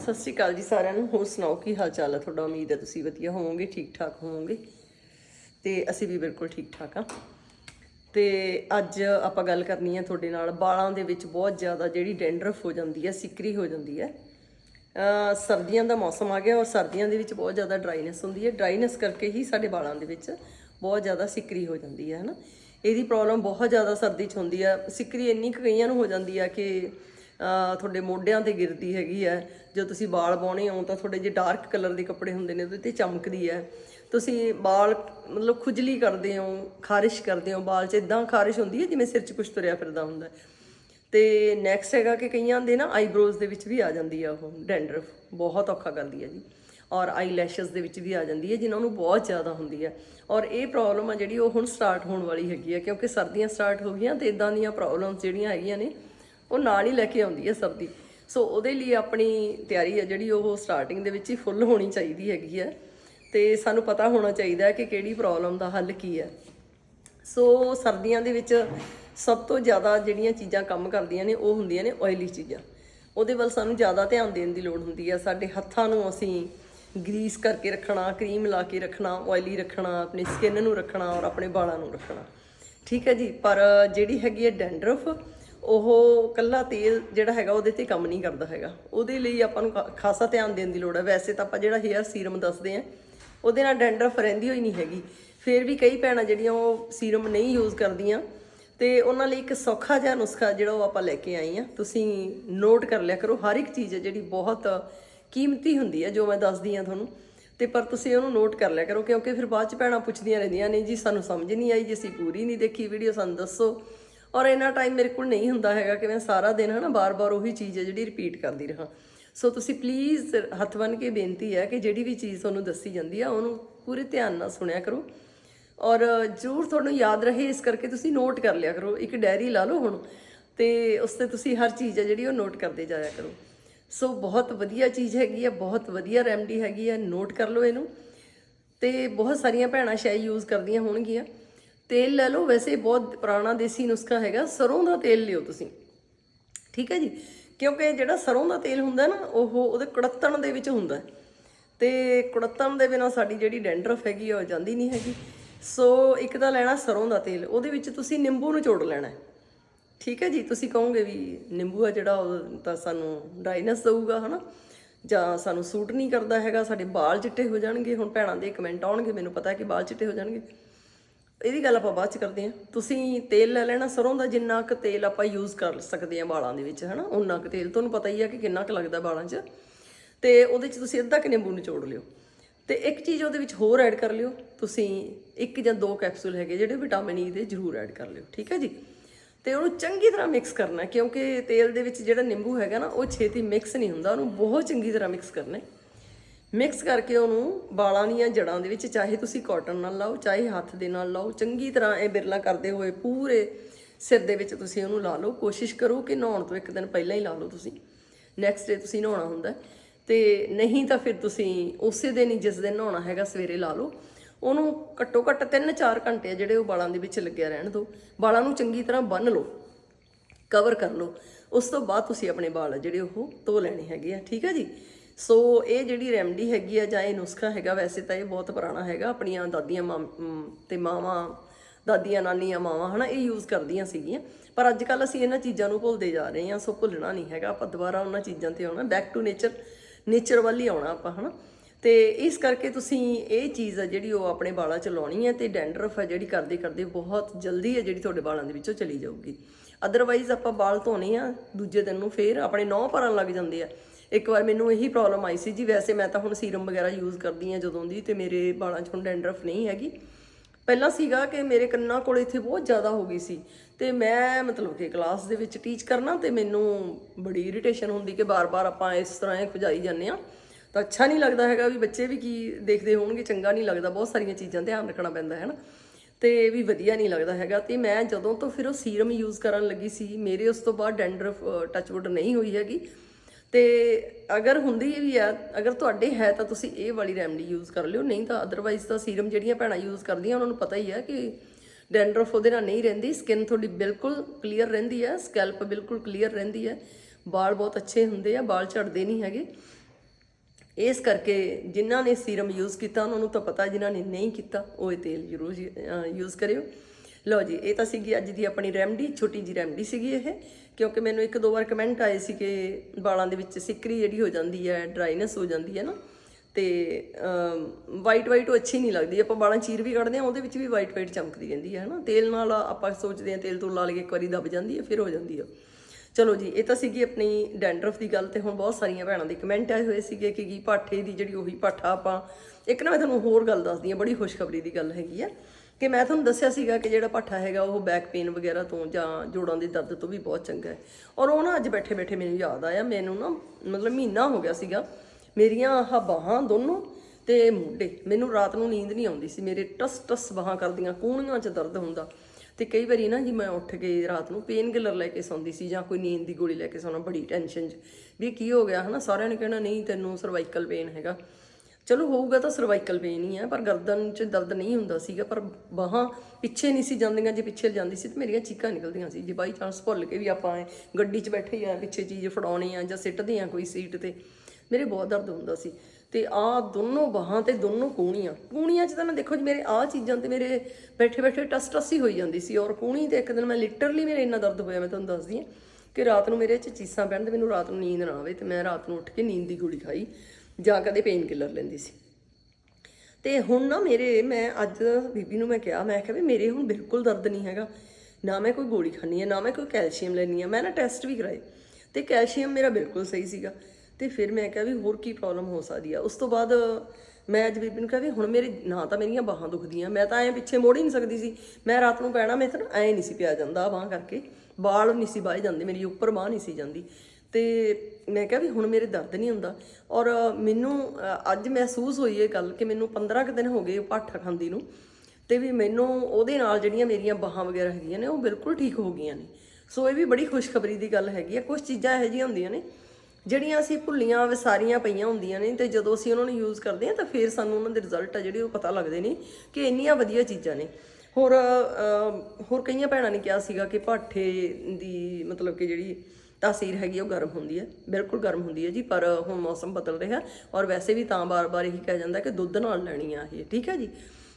ਸਤਿ ਸ਼੍ਰੀ ਅਕਾਲ ਜੀ ਸਾਰਿਆਂ ਨੂੰ। ਹੋਰ ਸੁਣਾਓ, ਕੀ ਹਾਲ ਚਾਲ ਹੈ ਤੁਹਾਡਾ ਉਮੀਦ ਹੈ ਤੁਸੀਂ ਵਧੀਆ ਹੋਵੋਗੇ ਠੀਕ ਠਾਕ ਹੋਵੋਗੇ? ਤੇ ਅਸੀਂ ਵੀ ਬਿਲਕੁਲ ਠੀਕ ਠਾਕ ਆ। ਤੇ ਅੱਜ ਆਪਾਂ ਗੱਲ ਕਰਨੀ ਹੈ ਤੁਹਾਡੇ ਨਾਲ, ਵਾਲਾਂ ਦੇ ਵਿੱਚ ਬਹੁਤ ਜ਼ਿਆਦਾ ਜਿਹੜੀ ਡੈਂਡਰਫ ਹੋ ਜਾਂਦੀ ਹੈ, ਸਿਕਰੀ ਹੋ ਜਾਂਦੀ ਹੈ। ਸਰਦੀਆਂ ਦਾ ਮੌਸਮ ਆ ਗਿਆ ਔਰ ਸਰਦੀਆਂ ਦੇ ਵਿੱਚ ਬਹੁਤ ਜ਼ਿਆਦਾ ਡਰਾਈਨੈਸ ਹੁੰਦੀ ਹੈ। ਡਰਾਈਨੈਸ ਕਰਕੇ ਹੀ ਸਾਡੇ ਵਾਲਾਂ ਦੇ ਵਿੱਚ ਬਹੁਤ ਜ਼ਿਆਦਾ ਸਿਕਰੀ ਹੋ ਜਾਂਦੀ ਹੈ, ਹਨਾ? ਇਹਦੀ ਪ੍ਰੋਬਲਮ ਬਹੁਤ ਜ਼ਿਆਦਾ ਸਰਦੀ 'ਚ ਹੁੰਦੀ ਹੈ ਸਿਕਰੀ ਇੰਨੀ ਕੁ ਕਈਆਂ ਨੂੰ ਹੋ ਜਾਂਦੀ ਹੈ ਕਿ ਤੁਹਾਡੇ ਮੋਢਿਆਂ ਤੇ ਗਿਰਦੀ ਹੈਗੀ ਹੈ। ਜਦੋਂ ਤੁਸੀਂ ਵਾਲ ਪਾਉਣੇ ਹੋ ਤਾਂ ਤੁਹਾਡੇ ਜਿਹੇ ਡਾਰਕ ਕਲਰ ਦੇ ਕੱਪੜੇ ਹੁੰਦੇ ਨੇ ਉਹਦੇ ਤੇ ਚਮਕਦੀ ਹੈ। ਤੁਸੀਂ ਵਾਲ ਮਤਲਬ ਖੁਜਲੀ ਕਰਦੇ ਹੋ, ਖਾਰਿਸ਼ ਕਰਦੇ ਹੋ ਵਾਲ 'ਚ ਇਦਾਂ ਖਾਰਿਸ਼ ਹੁੰਦੀ ਹੈ ਜਿਵੇਂ ਸਿਰ 'ਚ ਕੁਝ ਤੁਰਿਆ ਫਿਰਦਾ ਹੁੰਦਾ ਹੈ। ਤੇ ਨੈਕਸਟ ਹੈਗਾ ਕਿ ਕਈਆਂ ਦੇ ਨਾ ਆਈਬ੍ਰੋਜ਼ ਦੇ ਵਿੱਚ ਵੀ ਆ ਜਾਂਦੀ ਆ ਉਹ ਡੈਂਡਰਫ ਬਹੁਤ ਔਖਾ ਕਰਦੀ ਹੈ ਜੀ। ਔਰ ਆਈਲੈਸ਼ਸ ਦੇ ਵਿੱਚ ਵੀ ਆ ਜਾਂਦੀ ਹੈ, ਜਿਨ੍ਹਾਂ ਨੂੰ ਬਹੁਤ ਜ਼ਿਆਦਾ ਹੁੰਦੀ ਹੈ। ਔਰ ਇਹ ਪ੍ਰੋਬਲਮ ਆ ਜਿਹੜੀ ਉਹ ਹੁਣ ਸਟਾਰਟ ਹੋਣ ਵਾਲੀ ਹੈਗੀ ਹੈ ਕਿਉਂਕਿ ਸਰਦੀਆਂ ਸਟਾਰਟ ਹੋ ਗਈਆਂ ਤੇ ਇਦਾਂ ਦੀਆਂ ਪ੍ਰੋਬਲਮਸ ਜਿਹੜੀਆਂ ਹੈਗੀਆਂ ਨੇ, ਉਹ ਨਾਲ ਹੀ ਲੈ ਕੇ ਆਉਂਦੀ ਹੈ ਸਰਦੀ ਸੋ ਉਹਦੇ ਲਈ ਆਪਣੀ ਤਿਆਰੀ ਹੈ ਜਿਹੜੀ ਉਹ ਸਟਾਰਟਿੰਗ ਦੇ ਵਿੱਚ ਹੀ ਫੁੱਲ ਹੋਣੀ ਚਾਹੀਦੀ ਹੈਗੀ ਹੈ। ਤੇ ਸਾਨੂੰ ਪਤਾ ਹੋਣਾ ਚਾਹੀਦਾ ਹੈ ਕਿ ਕਿਹੜੀ ਪ੍ਰੋਬਲਮ ਦਾ ਹੱਲ ਕੀ ਹੈ। ਸੋ ਸਰਦੀਆਂ ਦੇ ਵਿੱਚ ਸਭ ਤੋਂ ਜ਼ਿਆਦਾ ਜਿਹੜੀਆਂ ਚੀਜ਼ਾਂ ਕੰਮ ਕਰਦੀਆਂ ਨੇ, ਉਹ ਹੁੰਦੀਆਂ ਨੇ ਆਇਲੀ ਚੀਜ਼ਾਂ। ਉਹਦੇ ਵੱਲ ਸਾਨੂੰ ਜ਼ਿਆਦਾ ਧਿਆਨ ਦੇਣ ਦੀ ਲੋੜ ਹੁੰਦੀ ਹੈ। ਸਾਡੇ ਹੱਥਾਂ ਨੂੰ ਅਸੀਂ ਗਰੀਸ ਕਰਕੇ ਰੱਖਣਾ ਕਰੀਮ ਲਾ ਕੇ ਰੱਖਣਾ ਆਇਲੀ ਰੱਖਣਾ, ਆਪਣੀ ਸਕਿਨ ਨੂੰ ਰੱਖਣਾ ਔਰ ਆਪਣੇ ਵਾਲਾਂ ਨੂੰ ਰੱਖਣਾ। ਠੀਕ ਹੈ ਜੀ? ਪਰ ਜਿਹੜੀ ਹੈਗੀ ਹੈ ਡੈਂਡਰਫ ਉਹ ਕੱਲਾ ਤੇਲ ਜਿਹੜਾ ਹੈਗਾ ਉਹਦੇ ਤੇ ਕੰਮ ਨਹੀਂ ਕਰਦਾ ਹੈਗਾ। ਉਹਦੇ ਲਈ ਆਪਾਂ ਨੂੰ ਖਾਸਾ ਧਿਆਨ ਦੇਣ ਦੀ ਲੋੜ ਹੈ। ਵੈਸੇ ਤਾਂ ਆਪਾਂ ਜਿਹੜਾ ਹੇਅਰ ਸੀਰਮ ਦੱਸਦੇ ਆ ਉਹਦੇ ਨਾਲ ਡੈਂਡਰਫ ਰਹਿੰਦੀ ਹੋਈ ਨਹੀਂ ਹੈਗੀ। ਫਿਰ ਵੀ ਕਈ ਭੈਣਾਂ ਜਿਹੜੀਆਂ ਉਹ ਸੀਰਮ ਨਹੀਂ ਯੂਜ਼ ਕਰਦੀਆਂ ਤੇ ਉਹਨਾਂ ਲਈ ਇੱਕ ਸੌਖਾ ਜਿਹਾ ਨੁਸਖਾ ਜਿਹੜਾ ਉਹ ਆਪਾਂ ਲੈ ਕੇ ਆਏ ਆ ਤੁਸੀਂ ਨੋਟ ਕਰ ਲਿਆ ਕਰੋ, ਹਰ ਇੱਕ ਚੀਜ਼ ਹੈ ਜਿਹੜੀ ਬਹੁਤ ਕੀਮਤੀ ਹੁੰਦੀ ਹੈ, ਜੋ ਮੈਂ ਦੱਸਦੀ ਆ ਤੁਹਾਨੂੰ। ਤੇ ਪਰ ਤੁਸੀਂ ਉਹਨੂੰ ਨੋਟ ਕਰ ਲਿਆ ਕਰੋ, ਕਿਉਂਕਿ ਫਿਰ ਬਾਅਦ ਚ ਭੈਣਾਂ ਪੁੱਛਦੀਆਂ ਰਹਿੰਦੀਆਂ ਨੇ, ਜੀ ਸਾਨੂੰ ਸਮਝ ਨਹੀਂ ਆਈ, ਜੀ ਅਸੀਂ ਪੂਰੀ ਨਹੀਂ ਦੇਖੀ ਵੀਡੀਓ ਸਾਨੂੰ ਦੱਸੋ। ਔਰ ਇੰਨਾ ਟਾਈਮ ਮੇਰੇ ਕੋਲ ਨਹੀਂ ਹੁੰਦਾ ਹੈਗਾ ਕਿ ਮੈਂ ਸਾਰਾ ਦਿਨ ਹਨਾ ਬਾਰ-ਬਾਰ ਉਹੀ ਚੀਜ਼ ਹੈ ਜਿਹੜੀ ਰਿਪੀਟ ਕਰਦੀ ਰਹਾਂ। ਸੋ ਤੁਸੀਂ ਪਲੀਜ਼ ਹੱਥ ਬੰਨ ਕੇ ਬੇਨਤੀ ਹੈ ਕਿ ਜਿਹੜੀ ਵੀ ਚੀਜ਼ ਤੁਹਾਨੂੰ ਦੱਸੀ ਜਾਂਦੀ ਆ, ਉਹਨੂੰ ਪੂਰੇ ਧਿਆਨ ਨਾਲ ਸੁਣਿਆ ਕਰੋ। ਔਰ ਜ਼ਰੂਰ ਤੁਹਾਨੂੰ ਯਾਦ ਰਹੇ, ਇਸ ਕਰਕੇ ਤੁਸੀਂ ਨੋਟ ਕਰ ਲਿਆ ਕਰੋ। ਇੱਕ ਡਾਇਰੀ ਲਾ ਲਓ ਹੁਣ ਤੇ ਉਸ ਤੇ ਤੁਸੀਂ ਹਰ ਚੀਜ਼ ਹੈ ਜਿਹੜੀ ਉਹ ਨੋਟ ਕਰਦੇ ਜਾਇਆ ਕਰੋ। ਸੋ ਬਹੁਤ ਵਧੀਆ ਚੀਜ਼ ਹੈਗੀ ਆ, ਬਹੁਤ ਵਧੀਆ ਰੈਮਡੀ ਹੈਗੀ ਹੈ ਨੋਟ ਕਰ ਲਓ ਇਹਨੂੰ। ਤੇ ਬਹੁਤ ਸਾਰੀਆਂ ਭੈਣਾਂ ਸ਼ਾਇਦ ਯੂਜ਼ ਕਰਦੀਆਂ ਹੋਣਗੀਆਂ। ਤੇਲ ਲੈ ਲਓ। ਵੈਸੇ ਬਹੁਤ ਪੁਰਾਣਾ ਦੇਸੀ ਨੁਸਖਾ ਹੈਗਾ। ਸਰੋਂ ਦਾ ਤੇਲ ਲਿਓ ਤੁਸੀਂ। ਠੀਕ ਹੈ ਜੀ? ਕਿਉਂਕਿ ਜਿਹੜਾ ਸਰੋਂ ਦਾ ਤੇਲ ਹੁੰਦਾ ਨਾ ਉਹ ਉਹਦੇ ਕੜੱਤਣ ਦੇ ਵਿੱਚ ਹੁੰਦਾ ਹੈ। ਤੇ ਕੜੱਤਣ ਦੇ ਬਿਨਾ ਸਾਡੀ ਜਿਹੜੀ ਡੈਂਡਰਫ ਹੈਗੀ ਆ, ਉਹ ਜਾਂਦੀ ਨਹੀਂ ਹੈਗੀ। ਸੋ ਇੱਕ ਤਾਂ ਲੈਣਾ ਸਰੋਂ ਦਾ ਤੇਲ। ਉਹਦੇ ਵਿੱਚ ਤੁਸੀਂ ਨਿੰਬੂ ਨਿਚੋੜ ਲੈਣਾ ਠੀਕ ਹੈ ਜੀ? ਤੁਸੀਂ ਕਹੋਗੇ ਵੀ ਨਿੰਬੂ ਆ ਜਿਹੜਾ ਉਹ ਤਾਂ ਸਾਨੂੰ ਡਰਾਈਨੈਸ ਦਊਗਾ ਹਨਾ? ਜਾਂ ਸਾਨੂੰ ਸੂਟ ਨਹੀਂ ਕਰਦਾ ਹੈਗਾ। ਸਾਡੇ ਵਾਲ ਚਿੱਟੇ ਹੋ ਜਾਣਗੇ। ਹੁਣ ਭੈਣਾਂ ਦੇ ਕਮੈਂਟ ਆਉਣਗੇ। ਮੈਨੂੰ ਪਤਾ ਹੈ ਕਿ ਵਾਲ ਚਿੱਟੇ ਹੋ ਜਾਣਗੇ। ਇਹਦੀ ਗੱਲ ਆਪਾਂ ਬਾਅਦ ਚ ਕਰਦੇ ਹਾਂ। ਤੁਸੀਂ ਤੇਲ ਲੈ ਲੈਣਾ, ਸਰੋਂ ਦਾ ਜਿੰਨਾ ਕੁ ਤੇਲ ਆਪਾਂ ਯੂਜ਼ ਕਰ ਸਕਦੇ ਹਾਂ ਵਾਲਾਂ ਦੇ ਵਿੱਚ, ਹਨਾ? ਉਨਾ ਕੁ ਤੇਲ। ਤੁਹਾਨੂੰ ਪਤਾ ਹੀ ਆ ਕਿ ਕਿੰਨਾ ਕੁ ਲੱਗਦਾ ਵਾਲਾਂ 'ਚ। ਤੇ ਉਹਦੇ 'ਚ ਤੁਸੀਂ ਅੱਧਾ ਕੁ ਨਿੰਬੂ ਨਿਚੋੜ ਲਿਓ। ਤੇ ਇੱਕ ਚੀਜ਼ ਉਹਦੇ ਵਿੱਚ ਹੋਰ ਐਡ ਕਰ ਲਿਓ। ਤੁਸੀਂ ਇੱਕ ਜਾਂ ਦੋ ਕੈਪਸੂਲ ਹੈਗੇ ਜਿਹੜੇ ਵਿਟਾਮਿਨ ਈ e ਦੇ ਜ਼ਰੂਰ ਐਡ ਕਰ ਲਿਓ, ਠੀਕ ਹੈ ਜੀ? ਤੇ ਉਹਨੂੰ ਚੰਗੀ ਤਰ੍ਹਾਂ ਮਿਕਸ ਕਰਨਾ ਕਿਉਂਕਿ ਤੇਲ ਦੇ ਵਿੱਚ ਜਿਹੜਾ ਨਿੰਬੂ ਹੈਗਾ ਨਾ, ਉਹ ਛੇਤੀ ਮਿਕਸ ਨਹੀਂ ਹੁੰਦਾ। ਉਹਨੂੰ ਬਹੁਤ ਚੰਗੀ ਤਰ੍ਹਾਂ ਮਿਕਸ ਕਰਨਾ ਹੈ। ਮਿਕਸ ਕਰਕੇ ਉਹਨੂੰ ਬਾਲਾਂ ਦੀਆਂ ਜੜਾਂ ਦੇ ਵਿੱਚ, ਚਾਹੇ ਤੁਸੀਂ ਕਾਟਨ ਨਾਲ ਲਾਓ, ਚਾਹੇ ਹੱਥ ਦੇ ਨਾਲ ਲਾਓ, ਚੰਗੀ ਤਰ੍ਹਾਂ ਇਹ ਬਿਰਲਾ ਕਰਦੇ ਹੋਏ ਪੂਰੇ ਸਿਰ ਦੇ ਵਿੱਚ ਤੁਸੀਂ ਉਹਨੂੰ ਲਾ ਲਓ। ਕੋਸ਼ਿਸ਼ ਕਰੋ ਕਿ ਨਹਾਉਣ ਤੋਂ ਇੱਕ ਦਿਨ ਪਹਿਲਾਂ ਹੀ ਲਾ ਲਓ ਤੁਸੀਂ। ਨੈਕਸਟ ਡੇ ਤੁਸੀਂ ਨਹਾਉਣਾ ਹੁੰਦਾ। ਹੈ। ਤੇ ਨਹੀਂ ਤਾਂ ਫਿਰ ਤੁਸੀਂ ਉਸੇ ਦਿਨ ਹੀ ਜਿਸ ਦਿਨ ਨਹਾਉਣਾ ਹੈਗਾ, ਸਵੇਰੇ ਲਾ ਲਓ। ਉਹਨੂੰ ਘੱਟੋ ਘੱਟ 3-4 ਘੰਟੇ ਜਿਹੜੇ ਉਹ ਬਾਲਾਂ ਦੇ ਵਿੱਚ ਲੱਗਿਆ ਰਹਿਣ ਦਿਓ। ਵਾਲਾਂ ਨੂੰ ਚੰਗੀ ਤਰ੍ਹਾਂ ਬੰਨ ਲਓ ਕਵਰ ਕਰ ਲਓ। ਉਸ ਤੋਂ ਬਾਅਦ ਤੁਸੀਂ ਆਪਣੇ ਵਾਲ ਜਿਹੜੇ ਉਹ ਧੋ ਲੈਣੇ ਹੈਗੇ ਆ। ਠੀਕ ਹੈ ਜੀ? ਸੋ ਇਹ ਜਿਹੜੀ ਰੈਮਡੀ ਹੈਗੀ ਆ ਜਾਂ ਇਹ ਨੁਸਖਾ ਹੈਗਾ ਵੈਸੇ ਤਾਂ ਇਹ ਬਹੁਤ ਪੁਰਾਣਾ ਹੈਗਾ। ਆਪਣੀਆਂ ਦਾਦੀਆਂ ਮਾਂ ਅਮ, ਤੇ ਮਾਵਾਂ ਦਾਦੀਆਂ ਨਾਨੀਆਂ ਮਾਵਾਂ ਹਨਾ ਇਹ ਯੂਜ਼ ਕਰਦੀਆਂ ਸੀਗੀਆਂ। ਪਰ ਅੱਜ ਕੱਲ ਅਸੀਂ ਇਹਨਾਂ ਚੀਜ਼ਾਂ ਨੂੰ ਭੁੱਲਦੇ ਜਾ ਰਹੇ ਹਾਂ ਸੋ ਭੁੱਲਣਾ ਨਹੀਂ ਹੈਗਾ। ਆਪਾਂ ਦੁਬਾਰਾ ਉਹਨਾਂ ਚੀਜ਼ਾਂ ਤੇ ਆਉਣਾ। ਬੈਕ ਟੂ ਨੇਚਰ ਨੇਚਰ ਵੱਲ ਹੀ ਆਉਣਾ ਆਪਾਂ ਹਨਾ। ਤੇ ਇਸ ਕਰਕੇ ਤੁਸੀਂ ਇਹ ਚੀਜ਼ ਆ ਜਿਹੜੀ ਉਹ ਆਪਣੇ ਵਾਲਾਂ 'ਚ ਲਾਉਣੀ ਹੈ ਤੇ ਡੈਂਡਰਫ ਹੈ ਜਿਹੜੀ ਕਰਦੇ ਕਰਦੇ ਬਹੁਤ ਜਲਦੀ ਹੈ ਜਿਹੜੀ ਤੁਹਾਡੇ ਵਾਲਾਂ ਦੇ ਵਿੱਚੋਂ ਚਲੀ ਜਾਊਗੀ। ਅਦਰਵਾਈਜ਼ ਆਪਾਂ ਵਾਲ ਧੋਣੇ ਆ ਦੂਜੇ ਦਿਨ ਨੂੰ ਫੇਰ ਆਪਣੇ ਨੌ ਭਰਨ ਲੱਗ ਜਾਂਦੇ ਆ। ਇੱਕ ਵਾਰ ਮੈਨੂੰ ਇਹੀ ਪ੍ਰੋਬਲਮ ਆਈ ਸੀ ਜੀ, ਵੈਸੇ ਮੈਂ ਤਾਂ ਹੁਣ ਸੀਰਮ ਵਗੈਰਾ ਯੂਜ਼ ਕਰਦੀ ਆ ਜਦੋਂ ਦੀ ਤੇ ਮੇਰੇ ਵਾਲਾਂ 'ਚ ਹੁਣ ਡੈਂਡਰਫ ਨਹੀਂ ਹੈਗੀ। ਪਹਿਲਾਂ ਸੀਗਾ ਕਿ ਮੇਰੇ ਕੰਨਾਂ ਕੋਲ ਇੱਥੇ ਬਹੁਤ ਜ਼ਿਆਦਾ ਹੋ ਗਈ ਸੀ ਤੇ ਮੈਂ ਮਤਲਬ ਕਿ ਕਲਾਸ ਦੇ ਵਿੱਚ ਟੀਚ ਕਰਨਾ ਤੇ ਮੈਨੂੰ ਬੜੀ ਇਰੀਟੇਸ਼ਨ ਹੁੰਦੀ ਕਿ ਬਾਰ-ਬਾਰ ਆਪਾਂ ਇਸ ਤਰ੍ਹਾਂ ਇਹ ਖੁਜਾਈ ਜਾਂਦੇ ਆ ਤਾਂ ਅੱਛਾ ਨਹੀਂ ਲੱਗਦਾ ਹੈਗਾ ਵੀ ਬੱਚੇ ਵੀ ਕੀ ਦੇਖਦੇ ਹੋਣਗੇ, ਚੰਗਾ ਨਹੀਂ ਲੱਗਦਾ, ਬਹੁਤ ਸਾਰੀਆਂ ਚੀਜ਼ਾਂ ਧਿਆਨ ਰੱਖਣਾ ਪੈਂਦਾ ਹੈ ਨਾ ਤੇ ਵੀ ਵਧੀਆ ਨਹੀਂ ਲੱਗਦਾ ਹੈਗਾ ਤੇ ਮੈਂ ਜਦੋਂ ਤੋਂ ਫਿਰ ਉਹ ਸੀਰਮ ਯੂਜ਼ ਕਰਨ ਲੱਗੀ ਸੀ, ਮੇਰੇ ਉਸ ਤੋਂ ਬਾਅਦ ਡੈਂਡਰਫ ਟੱਚਵੁੱਡ ਨਹੀਂ ਹੋਈ ਹੈਗੀ। ਤੇ ਅਗਰ ਹੁੰਦੀ ਵੀ ਆ, ਅਗਰ ਤੁਹਾਡੇ ਹੈ ਤਾਂ ਤੁਸੀਂ ਇਹ ਵਾਲੀ ਰੈਮਡੀ ਯੂਜ਼ ਕਰ ਲਿਓ, ਨਹੀਂ ਤਾਂ ਅਦਰਵਾਈਜ਼ ਤਾਂ ਸੀਰਮ ਜਿਹੜੀਆਂ ਭੈਣਾਂ ਯੂਜ਼ ਕਰਦੀਆਂ, ਉਹਨਾਂ ਨੂੰ ਪਤਾ ਹੀ ਹੈ ਕਿ ਡੈਂਡਰਫ ਉਹਦੇ ਨਾਲ ਨਹੀਂ ਰਹਿੰਦੀ ਸਕਿਨ ਤੁਹਾਡੀ ਬਿਲਕੁਲ ਕਲੀਅਰ ਰਹਿੰਦੀ ਹੈ ਸਕੈਲਪ ਬਿਲਕੁਲ ਕਲੀਅਰ ਰਹਿੰਦੀ ਹੈ ਵਾਲ ਬਹੁਤ ਅੱਛੇ ਹੁੰਦੇ ਆ, ਵਾਲ ਝੜਦੇ ਨਹੀਂ ਹੈਗੇ। ਇਸ ਕਰਕੇ ਜਿਨ੍ਹਾਂ ਨੇ ਸੀਰਮ ਯੂਜ਼ ਕੀਤਾ, ਉਹਨਾਂ ਨੂੰ ਤਾਂ ਪਤਾ, ਜਿਨ੍ਹਾਂ ਨੇ ਨਹੀਂ ਕੀਤਾ, ਉਹ ਇਹ ਤੇਲ ਜ਼ਰੂਰ ਯੂਜ਼ ਕਰਿਓ। ਲਓ ਜੀ, ਇਹ ਤਾਂ ਸੀਗੀ ਅੱਜ ਦੀ ਆਪਣੀ ਰੈਮਡੀ ਛੋਟੀ ਜੀ ਰੈਮਡੀ ਸੀਗੀ ਇਹ, ਕਿਉਂਕਿ ਮੈਨੂੰ ਇੱਕ ਦੋ ਵਾਰ ਕਮੈਂਟ ਆਏ ਸੀ ਕਿ ਵਾਲਾਂ ਦੇ ਵਿੱਚ ਸਿਕਰੀ ਜਿਹੜੀ ਹੋ ਜਾਂਦੀ ਹੈ ਡਰਾਈਨੈਸ ਹੋ ਜਾਂਦੀ ਹੈ ਨਾ, ਤੇ ਵਾਈਟ ਵਾਈਟ ਉਹ ਅੱਛੀ ਨਹੀਂ ਲੱਗਦੀ, ਆਪਾਂ ਵਾਲਾਂ ਚੀਰ ਵੀ ਕੱਢਦੇ ਆ ਉਹਦੇ ਵਿੱਚ ਵੀ ਵਾਈਟ ਵਾਈਟ ਚਮਕਦੀ ਰਹਿੰਦੀ ਹੈ ਹਨਾ ਤੇਲ ਨਾਲ ਆਪਾਂ ਸੋਚਦੇ ਆ ਤੇਲ ਤੋਂ ਲਾ ਲਈਏ, ਇੱਕ ਵਾਰੀ ਦਬ ਜਾਂਦੀ ਹੈ, ਫਿਰ ਹੋ ਜਾਂਦੀ ਹੈ ਚਲੋ ਜੀ, ਇਹ ਤਾਂ ਸੀਗੀ ਆਪਣੀ ਡੈਂਡਰਫ ਦੀ ਗੱਲ, ਤੇ ਹੁਣ ਬਹੁਤ ਸਾਰੀਆਂ ਭੈਣਾਂ ਦੇ ਕਮੈਂਟ ਆਏ ਹੋਏ ਸੀਗੇ ਕਿ ਕੀ ਪਾਠੇ ਦੀ ਜਿਹੜੀ ਉਹੀ ਪਾਠਾ ਆਪਾਂ, ਇੱਕ ਨਾ ਮੈਂ ਤੁਹਾਨੂੰ ਹੋਰ ਗੱਲ ਦੱਸਦੀ ਆ ਬੜੀ ਖੁਸ਼ਖਬਰੀ ਦੀ ਗੱਲ ਹੈਗੀ ਆ। ਕਿ ਮੈਂ ਤੁਹਾਨੂੰ ਦੱਸਿਆ ਸੀਗਾ ਕਿ ਜਿਹੜਾ ਪਾਠਾ ਹੈਗਾ ਉਹ ਬੈਕ ਪੇਨ ਵਗੈਰਾ ਤੋਂ ਜਾਂ ਜੋੜਾਂ ਦੀ ਦਰਦ ਤੋਂ ਵੀ ਬਹੁਤ ਚੰਗਾ ਹੈ। ਔਰ ਉਹ ਨਾ ਅੱਜ ਬੈਠੇ ਬੈਠੇ ਮੈਨੂੰ ਯਾਦ ਆਇਆ, ਮੈਨੂੰ ਨਾ ਮਤਲਬ ਮਹੀਨਾ ਹੋ ਗਿਆ ਸੀਗਾ, ਮੇਰੀਆਂ ਆਹ ਬਾਹਾਂ ਦੋਨੋਂ ਤੇ ਮੋਢੇ ਮੈਨੂੰ ਰਾਤ ਨੂੰ ਨੀਂਦ ਨਹੀਂ ਆਉਂਦੀ ਸੀ, ਮੇਰੇ ਟਸ ਟਸ ਬਾਹਾਂ ਕਰਦੀਆਂ ਕੂਣੀਆਂ 'ਚ ਦਰਦ ਹੁੰਦਾ। ਤੇ ਕਈ ਵਾਰੀ ਨਾ ਜੀ ਮੈਂ ਉੱਠ ਕੇ ਰਾਤ ਨੂੰ ਪੇਨ ਕਿਲਰ ਲੈ ਕੇ ਸੌਂਦੀ ਸੀ ਜਾਂ ਕੋਈ ਨੀਂਦ ਦੀ ਗੋਲੀ ਲੈ ਕੇ ਸੌਣਾ, ਬੜੀ ਟੈਨਸ਼ਨ 'ਚ। ਵੀ ਕੀ ਹੋ ਗਿਆ, ਹਨਾ? ਸਾਰਿਆਂ ਨੇ ਕਹਿਣਾ, ਨਹੀਂ, ਤੈਨੂੰ ਸਰਵਾਈਕਲ ਪੇਨ ਹੈਗਾ। ਚਲੋ ਹੋਊਗਾ ਤਾਂ ਸਰਵਾਈਕਲ ਪੇਨ ਹੀ ਹੈ, ਪਰ ਗਰਦਨ 'ਚ ਦਰਦ ਨਹੀਂ ਹੁੰਦਾ ਸੀਗਾ, ਪਰ ਬਾਹਾਂ ਪਿੱਛੇ ਨਹੀਂ ਸੀ ਜਾਂਦੀਆਂ, ਜੇ ਪਿੱਛੇ ਜਾਂਦੀ ਸੀ ਤੇ ਮੇਰੀਆਂ ਚੀਕਾਂ ਨਿਕਲਦੀਆਂ ਸੀ, ਜੇ ਬਾਈ ਚਾਂਸ ਭੁੱਲ ਕੇ ਵੀ ਆਪਾਂ ਐਂ ਗੱਡੀ 'ਚ ਬੈਠੇ ਆ ਪਿੱਛੇ ਚੀਜ਼ ਫੜਾਉਣੀ ਆ ਜਾਂ ਸਿੱਟਦੇ ਆ ਕੋਈ ਸੀਟ ਤੇ, ਮੇਰੇ ਬਹੁਤ ਦਰਦ ਹੁੰਦਾ ਸੀ। ਤੇ ਆ ਦੋਨੋਂ ਬਾਹਾਂ ਤੇ ਦੋਨੋਂ ਕੂਣੀਆਂ ਕੂਣੀਆਂ 'ਚ ਤਾਂ ਮੈਂ ਦੇਖੋ ਜੀ ਮੇਰੇ ਆ ਚੀਜ਼ਾਂ ਤੇ ਮੇਰੇ ਬੈਠੇ ਬੈਠੇ ਟਸ ਟਸ ਹੀ ਹੋਈ ਜਾਂਦੀ ਸੀ ਔਰ ਕੂਣੀ ਤੇ ਇੱਕ ਦਿਨ ਮੈਂ ਲਿਟਰਲੀ ਮੇਰੇ ਇੰਨਾ ਦਰਦ ਹੋਇਆ, ਮੈਂ ਤੁਹਾਨੂੰ ਦੱਸਦੀ ਹਾਂ ਕਿ ਰਾਤ ਨੂੰ ਮੇਰੇ 'ਚ ਚੀਸਾਂ ਪੈਣ ਤੇ ਮੈਨੂੰ ਰਾਤ ਨੂੰ ਨੀਂਦ ਨਾ ਆਵੇ ਤੇ ਮੈਂ ਰਾਤ ਨੂੰ ਉੱਠ ਕੇ ਨੀਂਦ ਦੀ ਗੋਲੀ ਖਾਈ। ਜਾਂ ਕਦੇ ਪੇਨ ਕਿਲਰ ਲੈਂਦੀ ਸੀ। ਤੇ ਹੁਣ ਨਾ ਮੇਰੇ, ਮੈਂ ਅੱਜ ਬੀਬੀ ਨੂੰ ਮੈਂ ਕਿਹਾ ਮੈਂ ਕਿਹਾ ਵੀ ਮੇਰੇ ਹੁਣ ਬਿਲਕੁਲ ਦਰਦ ਨਹੀਂ ਹੈਗਾ। ਨਾ ਮੈਂ ਕੋਈ ਗੋਲੀ ਖਾਣੀ ਹੈ, ਨਾ ਮੈਂ ਕੋਈ ਕੈਲਸ਼ੀਅਮ ਲੈਣੀ ਹੈ। ਮੈਂ ਨਾ ਟੈਸਟ ਵੀ ਕਰਾਏ, ਤੇ ਕੈਲਸ਼ੀਅਮ ਮੇਰਾ ਬਿਲਕੁਲ ਸਹੀ ਸੀਗਾ। ਤੇ ਫਿਰ ਮੈਂ ਕਿਹਾ ਵੀ ਹੋਰ ਕੀ ਪ੍ਰੋਬਲਮ ਹੋ ਸਕਦੀ ਆ। ਉਸ ਤੋਂ ਬਾਅਦ ਮੈਂ ਅੱਜ ਬੀਬੀ ਨੂੰ ਕਿਹਾ ਵੀ ਹੁਣ ਮੇਰੇ, ਨਾ ਤਾਂ ਮੇਰੀਆਂ ਬਾਹਾਂ ਦੁਖਦੀਆਂ, ਮੈਂ ਤਾਂ ਐ ਪਿੱਛੇ ਮੋੜ ਹੀ ਨਹੀਂ ਸਕਦੀ ਸੀ। ਮੈਂ ਰਾਤ ਨੂੰ ਪੈਣਾ ਮੇਰੇ ਤਾਂ ਐ ਨਹੀਂ ਸੀ ਪਿਆ ਜਾਂਦਾ ਬਾਹ ਕਰਕੇ। ਬਾਲ ਨਹੀਂ ਸੀ ਬਾਹ ਜਾਂਦੇ, ਮੇਰੀ ਉੱਪਰ ਬਾਹ ਨਹੀਂ ਸੀ ਜਾਂਦੀ। ਤੇ ਮੈਂ ਕਿਹਾ ਵੀ ਹੁਣ ਮੇਰੇ ਦਰਦ ਨਹੀਂ ਹੁੰਦਾ। ਔਰ ਮੈਨੂੰ ਅੱਜ ਮਹਿਸੂਸ ਹੋਈ ਇਹ ਗੱਲ ਕਿ ਮੈਨੂੰ 15 ਕੁ ਦਿਨ ਹੋ ਗਏ ਪਾਠਾ ਖਾਂਦੀ ਨੂੰ ਤੇ ਵੀ ਮੈਨੂੰ ਉਹਦੇ ਨਾਲ ਜਿਹੜੀਆਂ ਮੇਰੀਆਂ ਬਾਹਾਂ ਵਗੈਰਾ ਹੈਗੀਆਂ ਨੇ, ਉਹ ਬਿਲਕੁਲ ਠੀਕ ਹੋ ਗਈਆਂ ਨੇ। ਸੋ ਇਹ ਵੀ ਬੜੀ ਖੁਸ਼ਖਬਰੀ ਦੀ ਗੱਲ ਹੈਗੀ ਆ। ਕੁਝ ਚੀਜ਼ਾਂ ਇਹੋ ਜਿਹੀਆਂ ਹੁੰਦੀਆਂ ਨੇ ਜਿਹੜੀਆਂ ਅਸੀਂ ਭੁੱਲੀਆਂ, ਵਿਸਾਰੀਆਂ ਪਈਆਂ ਹੁੰਦੀਆਂ ਨੇ ਤੇ ਜਦੋਂ ਅਸੀਂ ਉਹਨਾਂ ਨੂੰ ਯੂਜ਼ ਕਰਦੇ ਹਾਂ ਤਾਂ ਫਿਰ ਸਾਨੂੰ ਉਹਨਾਂ ਦੇ ਰਿਜ਼ਲਟ ਆ ਜਿਹੜੇ ਉਹ ਪਤਾ ਲੱਗਦੇ ਨੇ ਕਿ ਇੰਨੀਆਂ ਵਧੀਆ ਚੀਜ਼ਾਂ ਨੇ। ਹੋਰ ਹੋਰ ਕਈਆਂ ਭੈਣਾਂ ਨੇ ਕਿਹਾ ਸੀਗਾ ਕਿ ਪਾਠੇ ਦੀ ਮਤਲਬ ਕਿ ਜਿਹੜੀ ਤਾਸੀਰ ਹੈਗੀ ਉਹ ਗਰਮ ਹੁੰਦੀ ਹੈ। ਬਿਲਕੁਲ ਗਰਮ ਹੁੰਦੀ ਹੈ ਜੀ, ਪਰ ਹੁਣ ਮੌਸਮ ਬਦਲ ਰਿਹਾ ਔਰ ਵੈਸੇ ਵੀ ਤਾਂ ਬਾਰ-ਬਾਰ ਇਹੀ ਕਿਹਾ ਜਾਂਦਾ ਕਿ ਦੁੱਧ ਨਾਲ ਲੈਣੀ ਆ ਇਹ, ਠੀਕ ਹੈ ਜੀ?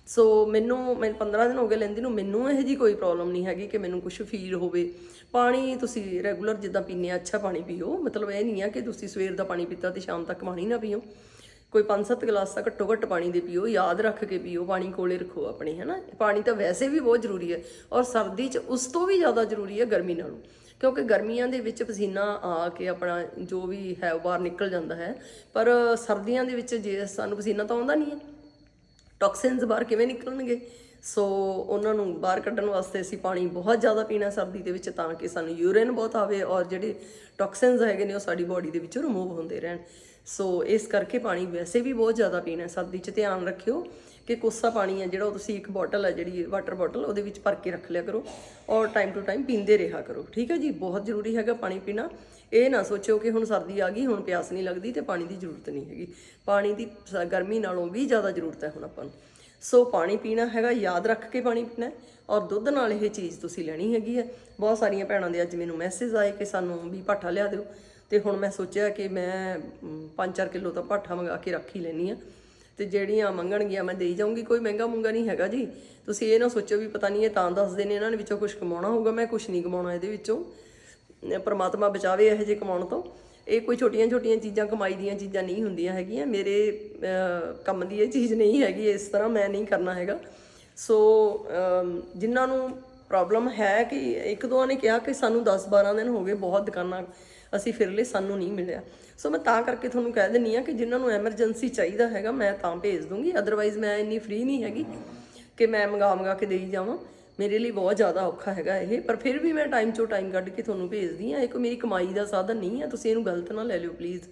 ਸੋ ਮੈਨੂੰ, ਮੈਂ 15 ਦਿਨ ਹੋ ਗਏ ਲੈਂਦੀ ਨੂੰ, ਮੈਨੂੰ ਇਹ ਜੀ ਕੋਈ ਪ੍ਰੋਬਲਮ ਨਹੀਂ ਹੈਗੀ ਕਿ ਮੈਨੂੰ ਕੁਝ ਫੀਲ ਹੋਵੇ। ਪਾਣੀ ਤੁਸੀਂ ਰੈਗੂਲਰ ਜਿੱਦਾਂ ਪੀਂਦੇ ਆ, ਅੱਛਾ ਪਾਣੀ ਪੀਓ। ਮਤਲਬ ਇਹ ਨਹੀਂ ਆ ਕਿ ਤੁਸੀਂ ਸਵੇਰ ਦਾ ਪਾਣੀ ਪੀਤਾ ਤੇ ਸ਼ਾਮ ਤੱਕ ਪਾਣੀ ਨਾ ਪੀਓ। ਕੋਈ 5-7 ਗਲਾਸ ਤਾਂ ਘੱਟੋ ਘੱਟ ਪਾਣੀ ਦੇ ਪੀਓ, ਯਾਦ ਰੱਖ ਕੇ ਪੀਓ, ਪਾਣੀ ਕੋਲੇ ਰੱਖੋ ਆਪਣੇ, ਹਨਾ? ਪਾਣੀ ਤਾਂ ਵੈਸੇ ਵੀ ਬਹੁਤ ਜ਼ਰੂਰੀ ਹੈ ਔਰ ਸਰਦੀ 'ਚ ਉਸ ਤੋਂ ਵੀ ਜ਼ਿਆਦਾ ਜ਼ਰੂਰੀ ਹੈ ਗਰਮੀ ਨਾਲੋਂ, ਕਿਉਂਕਿ ਗਰਮੀਆਂ ਦੇ ਵਿੱਚ ਪਸੀਨਾ ਆ ਕੇ ਆਪਣਾ ਜੋ ਵੀ ਹੈ ਉਹ ਬਾਹਰ ਨਿਕਲ ਜਾਂਦਾ ਹੈ, ਪਰ ਸਰਦੀਆਂ ਦੇ ਵਿੱਚ ਜੇ ਸਾਨੂੰ ਪਸੀਨਾ ਤਾਂ ਆਉਂਦਾ ਨਹੀਂ ਹੈ। ਟੌਕਸਿਨਸ ਬਾਹਰ ਕਿਵੇਂ ਨਿਕਲਣਗੇ? ਸੋ ਉਹਨਾਂ ਨੂੰ ਬਾਹਰ ਕੱਢਣ ਵਾਸਤੇ ਅਸੀਂ ਪਾਣੀ ਬਹੁਤ ਜ਼ਿਆਦਾ ਪੀਣਾ ਸਰਦੀ ਦੇ ਵਿੱਚ ਤਾਂ ਕਿ ਸਾਨੂੰ ਯੂਰਿਨ ਬਹੁਤ ਆਵੇ ਔਰ ਜਿਹੜੇ ਟੌਕਸਿਨਸ ਹੈਗੇ ਨੇ ਉਹ ਸਾਡੀ ਬਾਡੀ ਦੇ ਵਿੱਚੋਂ ਰਿਮੂਵ ਹੁੰਦੇ ਰਹਿਣ। ਸੋ ਇਸ ਕਰਕੇ ਪਾਣੀ ਵੈਸੇ ਵੀ ਬਹੁਤ ਜ਼ਿਆਦਾ ਪੀਣਾ, ਸਰਦੀ 'ਚ ਧਿਆਨ ਰੱਖਿਓ ਕਿ ਕੋਸਾ ਪਾਣੀ ਹੈ ਜਿਹੜਾ ਉਹ ਤੁਸੀਂ ਇੱਕ ਬੋਟਲ ਹੈ ਜਿਹੜੀ ਵਾਟਰ ਬੋਟਲ ਉਹਦੇ ਵਿੱਚ ਭਰ ਕੇ ਰੱਖ ਲਿਆ ਕਰੋ ਔਰ ਟਾਈਮ ਟੂ ਟਾਈਮ ਪੀਂਦੇ ਰਿਹਾ ਕਰੋ। ਠੀਕ ਹੈ ਜੀ? ਬਹੁਤ ਜ਼ਰੂਰੀ ਹੈਗਾ ਪਾਣੀ ਪੀਣਾ। ਇਹ ਨਾ ਸੋਚੋ ਕਿ ਹੁਣ ਸਰਦੀ ਆ ਗਈ, ਹੁਣ ਪਿਆਸ ਨਹੀਂ ਲੱਗਦੀ ਤੇ ਪਾਣੀ ਦੀ ਜ਼ਰੂਰਤ ਨਹੀਂ ਹੈਗੀ। ਪਾਣੀ ਦੀ ਸ- ਗਰਮੀ ਨਾਲੋਂ ਵੀ ਜ਼ਿਆਦਾ ਜ਼ਰੂਰਤ ਹੈ ਹੁਣ ਆਪਾਂ ਨੂੰ। ਸੋ ਪਾਣੀ ਪੀਣਾ ਹੈਗਾ, ਯਾਦ ਰੱਖ ਕੇ ਪਾਣੀ ਪੀਣਾ ਔਰ ਦੁੱਧ ਨਾਲ ਇਹ ਚੀਜ਼ ਤੁਸੀਂ ਲੈਣੀ ਹੈਗੀ ਹੈ। ਬਹੁਤ ਸਾਰੀਆਂ ਭੈਣਾਂ ਦੇ ਅੱਜ ਮੈਨੂੰ ਮੈਸੇਜ ਆਏ ਕਿ ਸਾਨੂੰ ਵੀ ਪਾਠਾ ਲਿਆ ਦਿਓ। ਤੇ ਹੁਣ ਮੈਂ ਸੋਚਿਆ ਕਿ ਮੈਂ 5-4 ਕਿਲੋ ਤਾਂ ਪਾਠਾ ਮੰਗਾ ਕੇ ਰੱਖ ਹੀ ਲੈਣੀ ਆ ਤੇ ਜਿਹੜੀਆਂ ਮੰਗਣਗੀਆਂ ਮੈਂ ਦੇਈ ਜਾਊਂਗੀ, ਕੋਈ ਮਹਿੰਗਾ ਮੁੰਗਾ ਨਹੀਂ ਹੈਗਾ ਜੀ। ਤੁਸੀਂ ਇਹ ਨਾ ਸੋਚੋ ਵੀ ਪਤਾ ਨਹੀਂ ਇਹ ਤਾਂ ਦੱਸਦੇ ਨੇ ਇਹਨਾਂ ਨੇ ਵਿੱਚੋਂ ਕੁਝ ਕਮਾਉਣਾ ਹੋਊਗਾ, ਮੈਂ ਕੁਝ ਨਹੀਂ ਕਮਾਉਣਾ ਇਹਦੇ ਵਿੱਚੋਂ। ਪਰਮਾਤਮਾ ਬਚਾਵੇ ਇਹੋ ਜਿਹੇ ਕਮਾਉਣ ਤੋਂ। ਇਹ ਕੋਈ ਛੋਟੀਆਂ-ਛੋਟੀਆਂ ਚੀਜ਼ਾਂ, ਕਮਾਈ ਦੀਆਂ ਚੀਜ਼ਾਂ ਨਹੀਂ ਹੁੰਦੀਆਂ ਹੈਗੀਆਂ। ਮੇਰੇ ਕੰਮ ਦੀ ਇਹ ਚੀਜ਼ ਨਹੀਂ ਹੈਗੀ, ਇਸ ਤਰ੍ਹਾਂ ਮੈਂ ਨਹੀਂ ਕਰਨਾ ਹੈਗਾ। ਸੋ ਜਿਨ੍ਹਾਂ ਨੂੰ ਪ੍ਰੋਬਲਮ ਹੈ ਕਿ ਇੱਕ ਦੋ ਨੇ ਕਿਹਾ ਕਿ ਸਾਨੂੰ 10-12 ਦਿਨ ਹੋ ਗਏ ਬਹੁਤ ਦੁਕਾਨਾਂ ਅਸੀਂ ਫਿਰ ਲਏ ਸਾਨੂੰ ਨਹੀਂ ਮਿਲਿਆ। ਸੋ ਮੈਂ ਤਾਂ ਕਰਕੇ ਤੁਹਾਨੂੰ ਕਹਿ ਦਿੰਨੀ ਆ ਕਿ ਜਿਨ੍ਹਾਂ ਨੂੰ ਐਮਰਜੈਂਸੀ ਚਾਹੀਦਾ ਹੈਗਾ, ਮੈਂ ਤਾਂ ਭੇਜ ਦੂੰਗੀ। ਅਦਰਵਾਈਜ਼ ਮੈਂ ਇੰਨੀ ਫ੍ਰੀ ਨਹੀਂ ਹੈਗੀ ਕਿ ਮੈਂ ਮੰਗਾ ਮੰਗਾ ਕੇ ਦੇਈ ਜਾਵਾਂ। ਮੇਰੇ ਲਈ ਬਹੁਤ ਜ਼ਿਆਦਾ ਔਖਾ ਹੈਗਾ ਇਹ, ਪਰ ਫਿਰ ਵੀ ਮੈਂ ਟਾਈਮ ਚੋਂ ਟਾਈਮ ਕੱਢ ਕੇ ਤੁਹਾਨੂੰ ਭੇਜਦੀ ਆ ਇਹ ਕੋਈ ਮੇਰੀ ਕਮਾਈ ਦਾ ਸਾਧਨ ਨਹੀਂ ਹੈ, ਤੁਸੀਂ ਇਹਨੂੰ ਗਲਤ ਨਾ ਲੈ ਲਿਓ ਪਲੀਜ਼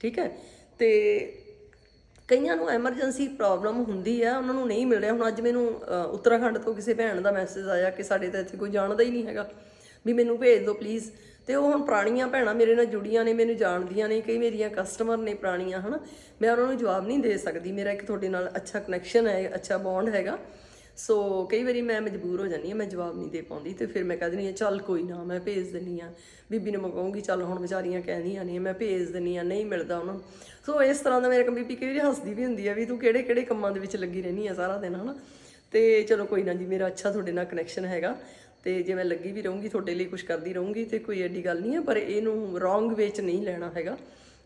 ਠੀਕ ਹੈ? ਤੇ ਕਈਆਂ ਨੂੰ ਐਮਰਜੈਂਸੀ ਪ੍ਰੋਬਲਮ ਹੁੰਦੀ ਆ, ਉਹਨਾਂ ਨੂੰ ਨਹੀਂ ਮਿਲ ਰਿਹਾ ਹੁਣ ਅੱਜ ਮੈਨੂੰ ਉੱਤਰਾਖੰਡ ਤੋਂ ਕਿਸੇ ਭੈਣ ਦਾ ਮੈਸੇਜ ਆਇਆ ਕਿ ਸਾਡੇ ਤਾਂ ਇੱਥੇ ਕੋਈ ਜਾਣਦਾ ਹੀ ਨਹੀਂ ਹੈਗਾ। ਵੀ ਮੈਨੂੰ ਭੇਜ ਦਿਓ ਪਲੀਜ਼ ਤੇ ਉਹ ਹੁਣ ਪੁਰਾਣੀਆਂ ਭੈਣਾਂ ਮੇਰੇ ਨਾਲ ਜੁੜੀਆਂ ਨੇ, ਮੈਨੂੰ ਜਾਣਦੀਆਂ ਨੇ, ਕਈ ਮੇਰੀਆਂ ਕਸਟਮਰ ਨੇ ਪੁਰਾਣੀਆਂ, ਹਨਾ। ਮੈਂ ਉਹਨਾਂ ਨੂੰ ਜਵਾਬ ਨਹੀਂ ਦੇ ਸਕਦੀ, ਮੇਰਾ ਇੱਕ ਤੁਹਾਡੇ ਨਾਲ ਅੱਛਾ ਕਨੈਕਸ਼ਨ ਹੈ, ਅੱਛਾ ਬੌਂਡ ਹੈਗਾ। ਸੋ ਕਈ ਵਾਰੀ ਮੈਂ ਮਜਬੂਰ ਹੋ ਜਾਂਦੀ ਹਾਂ, ਮੈਂ ਜਵਾਬ ਨਹੀਂ ਦੇ ਪਾਉਂਦੀ ਤੇ ਫਿਰ ਮੈਂ ਕਹਿ ਦਿੰਦੀ ਹਾਂ, ਚੱਲ ਕੋਈ ਨਾ, ਮੈਂ ਭੇਜ ਦਿੰਦੀ ਆ ਬੀਬੀ ਨੂੰ ਮੈਂ ਕਹੂੰਗੀ, ਚੱਲ ਹੁਣ ਵਿਚਾਰੀਆਂ ਕਹਿੰਦੀਆਂ ਨੇ, ਮੈਂ ਭੇਜ ਦਿੰਦੀ ਆ ਨਹੀਂ ਮਿਲਦਾ ਉਹਨਾਂ ਨੂੰ। ਸੋ ਇਸ ਤਰ੍ਹਾਂ ਦਾ ਮੇਰੇ ਕੰਮ ਬੀਬੀ ਕਈ ਵਾਰੀ ਹੱਸਦੀ ਵੀ ਹੁੰਦੀ ਆ ਵੀ ਤੂੰ ਕਿਹੜੇ ਕਿਹੜੇ ਕੰਮਾਂ ਦੇ ਵਿੱਚ ਲੱਗੀ ਰਹਿੰਦੀ ਆ ਸਾਰਾ ਦਿਨ, ਹਨਾ। ਤੇ ਚਲੋ ਕੋਈ ਨਾ ਜੀ, ਮੇਰਾ ਅੱਛਾ ਤੁਹਾਡੇ ਨਾਲ ਕਨੈਕਸ਼ਨ ਹੈਗਾ। ਤੇ ਜੇ ਮੈਂ ਲੱਗੀ ਵੀ ਰਹੂੰਗੀ, ਤੁਹਾਡੇ ਲਈ ਕੁਝ ਕਰਦੀ ਰਹੂੰਗੀ ਤੇ ਕੋਈ ਐਡੀ ਗੱਲ ਨਹੀਂ ਹੈ, ਪਰ ਇਹਨੂੰ ਰੋਂਗ ਵੇ ਚ ਨਹੀਂ ਲੈਣਾ ਹੈਗਾ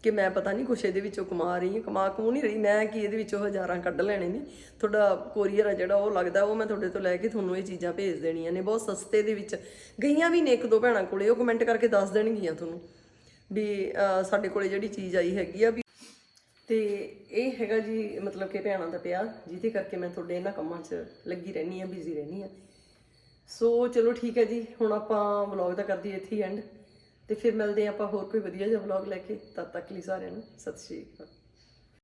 ਕਿ ਮੈਂ ਪਤਾ ਨਹੀਂ ਕੁਛ ਇਹਦੇ ਵਿੱਚੋਂ ਕਮਾ ਰਹੀ ਹਾਂ, ਕਮਾ ਕਮੂ ਨਹੀਂ ਰਹੀ, ਮੈਂ ਕਿ ਇਹਦੇ ਵਿੱਚੋਂ ਹਜ਼ਾਰਾਂ ਕੱਢ ਲੈਣੇ ਨੇ। ਤੁਹਾਡਾ ਕੋਰੀਅਰ ਆ ਜਿਹੜਾ, ਉਹ ਲੱਗਦਾ ਉਹ ਮੈਂ ਤੁਹਾਡੇ ਤੋਂ ਲੈ ਕੇ ਤੁਹਾਨੂੰ ਇਹ ਚੀਜ਼ਾਂ ਭੇਜ ਦੇਣੀਆਂ ਨੇ, ਬਹੁਤ ਸਸਤੇ ਦੇ ਵਿੱਚ। ਗਈਆਂ ਵੀ ਨੇ ਇੱਕ ਦੋ ਭੈਣਾਂ ਕੋਲੇ, ਉਹ ਕਮੈਂਟ ਕਰਕੇ ਦੱਸ ਦੇਣਗੀਆਂ ਤੁਹਾਨੂੰ ਵੀ ਸਾਡੇ ਕੋਲੇ ਜਿਹੜੀ ਚੀਜ਼ ਆਈ ਹੈਗੀ ਆ ਵੀ ਤੇ ਇਹ ਹੈਗਾ ਜੀ, ਮਤਲਬ ਕਿ ਭੈਣਾਂ ਦਾ ਪਿਆਰ ਜਿਹਦੇ ਕਰਕੇ ਮੈਂ ਤੁਹਾਡੇ ਇਹਨਾਂ ਕੰਮਾਂ 'ਚ ਲੱਗੀ ਰਹਿਣੀ ਆ ਬਿਜ਼ੀ ਰਹਿਣੀ ਆ ਸੋ ਚਲੋ ਠੀਕ ਹੈ ਜੀ, ਹੁਣ ਆਪਾਂ ਵਲੌਗ ਦਾ ਕਰਦੀ ਇੱਥੇ ਹੀ ਐਂਡ ਤੇ ਫਿਰ ਮਿਲਦੇ ਹਾਂ ਆਪਾਂ ਹੋਰ ਕੋਈ ਵਧੀਆ ਜਿਹਾ ਵਲੌਗ ਲੈ ਕੇ। ਤਦ ਤੱਕ ਲਈ ਸਾਰਿਆਂ ਨੂੰ, ਸਤਿ ਸ਼੍ਰੀ ਅਕਾਲ।